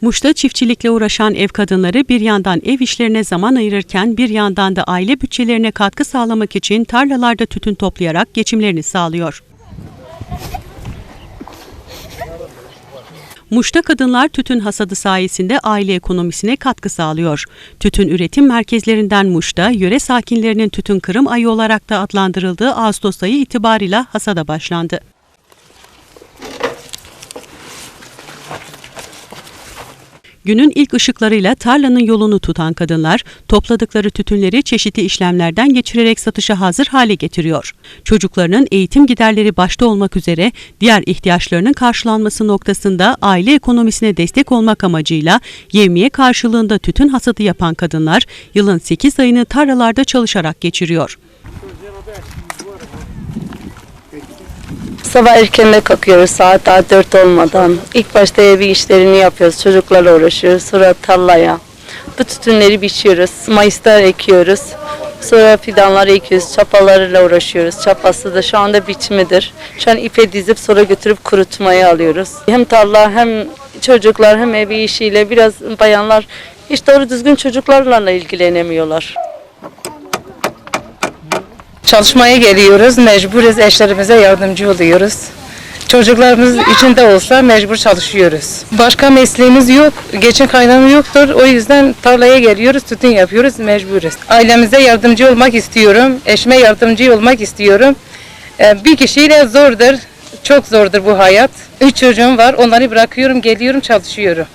Muş'ta çiftçilikle uğraşan ev kadınları bir yandan ev işlerine zaman ayırırken bir yandan da aile bütçelerine katkı sağlamak için tarlalarda tütün toplayarak geçimlerini sağlıyor. Muş'ta kadınlar tütün hasadı sayesinde aile ekonomisine katkı sağlıyor. Tütün üretim merkezlerinden Muş'ta yöre sakinlerinin tütün kırım ayı olarak da adlandırıldığı Ağustos ayı itibarıyla hasada başlandı. Günün ilk ışıklarıyla tarlanın yolunu tutan kadınlar topladıkları tütünleri çeşitli işlemlerden geçirerek satışa hazır hale getiriyor. Çocuklarının eğitim giderleri başta olmak üzere diğer ihtiyaçlarının karşılanması noktasında aile ekonomisine destek olmak amacıyla yevmiye karşılığında tütün hasadı yapan kadınlar yılın 8 ayını tarlalarda çalışarak geçiriyor. Sabah erkenden kalkıyoruz saat daha dört olmadan. İlk başta evi işlerini yapıyoruz. Çocuklarla uğraşıyoruz. Sonra tarlaya. Bu tütünleri biçiyoruz. Mayıs'ta ekiyoruz. Sonra fidanları ekiyoruz. Çapalarıyla uğraşıyoruz. Çapası da şu anda biçimidir. Şu an ipe dizip sonra götürüp kurutmaya alıyoruz. Hem tarla hem çocuklar hem evi işiyle biraz bayanlar hiç doğru düzgün çocuklarla ilgilenemiyorlar. Çalışmaya geliyoruz, mecburuz eşlerimize yardımcı oluyoruz. Çocuklarımız içinde olsa mecbur çalışıyoruz. Başka mesleğimiz yok, geçim kaynağım yoktur. O yüzden tarlaya geliyoruz, tütün yapıyoruz, mecburuz. Ailemize yardımcı olmak istiyorum, eşime yardımcı olmak istiyorum. Ee, Bir kişiyle zordur, çok zordur bu hayat. Üç çocuğum var, onları bırakıyorum, geliyorum, çalışıyorum.